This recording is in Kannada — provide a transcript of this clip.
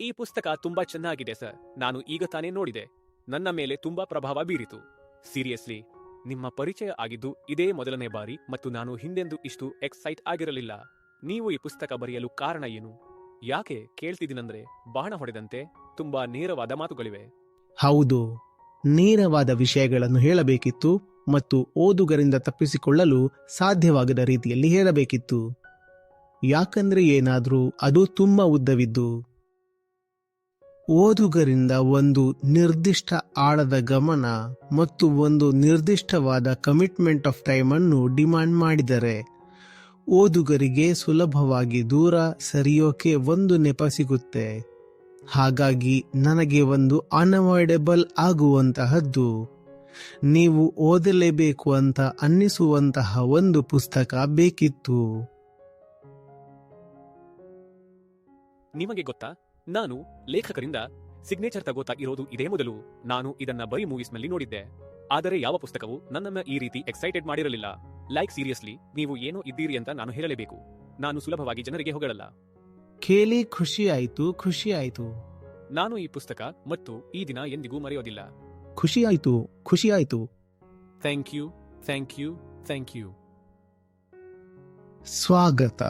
ಈ ಪುಸ್ತಕ ತುಂಬಾ ಚೆನ್ನಾಗಿದೆ, ಸರ್. ನಾನು ಈಗ ತಾನೇ ನೋಡಿದೆ. ನನ್ನ ಮೇಲೆ ತುಂಬಾ ಪ್ರಭಾವ ಬೀರಿತು. ಸೀರಿಯಸ್ಲಿ, ನಿಮ್ಮ ಪರಿಚಯ ಆಗಿದ್ದು ಇದೇ ಮೊದಲನೇ ಬಾರಿ ಮತ್ತು ನಾನು ಹಿಂದೆಂದೂ ಇಷ್ಟು ಎಕ್ಸೈಟ್ ಆಗಿರಲಿಲ್ಲ. ನೀವು ಈ ಪುಸ್ತಕ ಬರೆಯಲು ಕಾರಣ ಏನು? ಯಾಕೆ ಕೇಳ್ತಿದ್ದೀನಂದ್ರೆ, ಬಾಣ ಹೊಡೆದಂತೆ ತುಂಬಾ ನೇರವಾದ ಮಾತುಗಳಿವೆ. ಹೌದು. ನೇರವಾದ ವಿಷಯಗಳನ್ನು ಹೇಳಬೇಕಿತ್ತು ಮತ್ತು ಓದುಗರಿಂದ ತಪ್ಪಿಸಿಕೊಳ್ಳಲು ಸಾಧ್ಯವಾಗದ ರೀತಿಯಲ್ಲಿ ಹೇಳಬೇಕಿತ್ತು. ಯಾಕಂದ್ರೆ ಏನಾದ್ರೂ ಅದು ತುಂಬಾ ಉದ್ದವಿದ್ದು. ಓದುಗರಿಂದ ಒಂದು ನಿರ್ದಿಷ್ಟ ಆಳದ ಗಮನ ಮತ್ತು ಒಂದು ನಿರ್ದಿಷ್ಟವಾದ ಕಮಿಟ್ಮೆಂಟ್ ಆಫ್ ಟೈಮ್ ಅನ್ನು ಡಿಮಾಂಡ್ ಮಾಡಿದರೆ, ಓದುಗರಿಗೆ ಸುಲಭವಾಗಿ ದೂರ ಸರಿಯೋಕೆ ಒಂದು ನೆಪ ಸಿಗುತ್ತೆ. ಹಾಗಾಗಿ ನನಗೆ ಒಂದು ಅನವಾಯ್ಡೆಬಲ್ ಆಗುವಂತಹದ್ದು. ನೀವು ಓದಲೇಬೇಕು ಅಂತ ಅನ್ನಿಸುವಂತಹ ಒಂದು ಪುಸ್ತಕ ಬೇಕಿತ್ತು. ನಿಮಗೆ ಗೊತ್ತಾ? ನಾನು ಲೇಖಕರಿಂದ ಸಿಗ್ನೇಚರ್ ತಗೋತಾ ಇರೋದು ಇದೇ ಮೊದಲು ನಾನು ಇದನ್ನ ಬರೀ ಮೂವೀಸ್ನಲ್ಲಿ ನೋಡಿದ್ದೆ. ಆದರೆ ಯಾವ ಪುಸ್ತಕವು ನನ್ನನ್ನ ಈ ರೀತಿ ಎಕ್ಸೈಟೆಡ್ ಮಾಡಿರಲಿಲ್ಲ. ಲೈಕ್ ಸೀರಿಯಸ್ಲಿ ನೀವು ಏನೋ ಇದ್ದೀರಿ ಅಂತ ನಾನು ಹೇಳಲೇಬೇಕು. ನಾನು ಸುಲಭವಾಗಿ ಜನರಿಗೆ ಹೊಗಳಲ್ಲ. ಕೇಳಿ ಖುಷಿ ಆಯ್ತು ಖುಷಿ ಆಯ್ತು. ನಾನು ಈ ಪುಸ್ತಕ ಮತ್ತು ಈ ದಿನ ಎಂದಿಗೂ ಮರೆಯೋದಿಲ್ಲ. ಖುಷಿ ಆಯ್ತು ಖುಷಿ ಆಯ್ತು. Thank you thank you thank you ಸ್ವಾಗತ.